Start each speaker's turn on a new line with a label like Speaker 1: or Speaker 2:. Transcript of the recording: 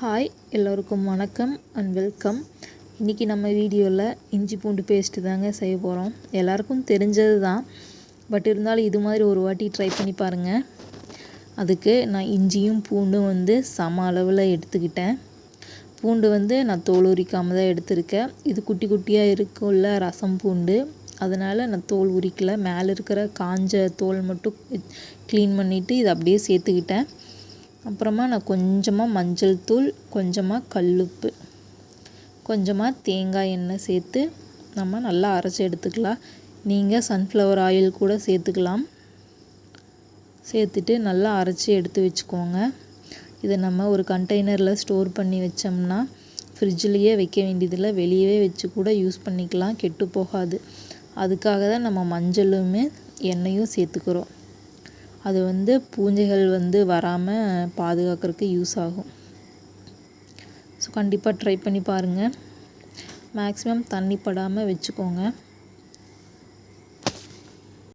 Speaker 1: Hi எல்லோருக்கும் வணக்கம் and welcome இன்றைக்கி நம்ம வீடியோவில் இஞ்சி பூண்டு பேஸ்ட்டு தாங்க செய்ய போகிறோம் எல்லாருக்கும் தெரிஞ்சது தான். பட் இருந்தாலும் இது மாதிரி ஒரு வாட்டி ட்ரை பண்ணி பாருங்கள் அதுக்கு நான் இஞ்சியும் பூண்டும் வந்து சம அளவில் எடுத்துக்கிட்டேன். பூண்டு வந்து நான் தோல் உரிக்காமல் தான் எடுத்திருக்கேன். இது குட்டி குட்டியாக இருக்கும்ல ரசம் பூண்டு. அதனால் நான் தோல் உரிக்கல. மேலே இருக்கிற காஞ்ச தோல் மட்டும் க்ளீன் பண்ணிவிட்டு இதை அப்படியே சேர்த்துக்கிட்டேன். அப்புறமா நான் கொஞ்சமாக மஞ்சள் தூள் கொஞ்சமாக கல்லுப்பு கொஞ்சமாக தேங்காய் எண்ணெய் சேர்த்து நம்ம நல்லா அரைச்சி எடுத்துக்கலாம். நீங்கள் சன்ஃப்ளவர் ஆயில் கூட சேர்த்துக்கலாம். சேர்த்துட்டு நல்லா அரைச்சி எடுத்து வச்சுக்கோங்க. இதை நம்ம ஒரு கண்டெய்னரில் ஸ்டோர் பண்ணி வச்சோம்னா ஃப்ரிட்ஜ்லேயே வைக்க வேண்டியதில்லை வெளியவே வச்சு கூட யூஸ் பண்ணிக்கலாம் கெட்டு போகாது. அதுக்காக தான் நம்ம மஞ்சளுமே எண்ணெயும் சேர்த்துக்கிறோம். அது வந்து பூஞ்சைகள் வந்து வராமல் பாதுகாக்கிறதுக்கு யூஸ் ஆகும். ஸோ கண்டிப்பாக ட்ரை பண்ணி பாருங்கள் மேக்ஸிமம் தண்ணி படாமல் வச்சுக்கோங்க.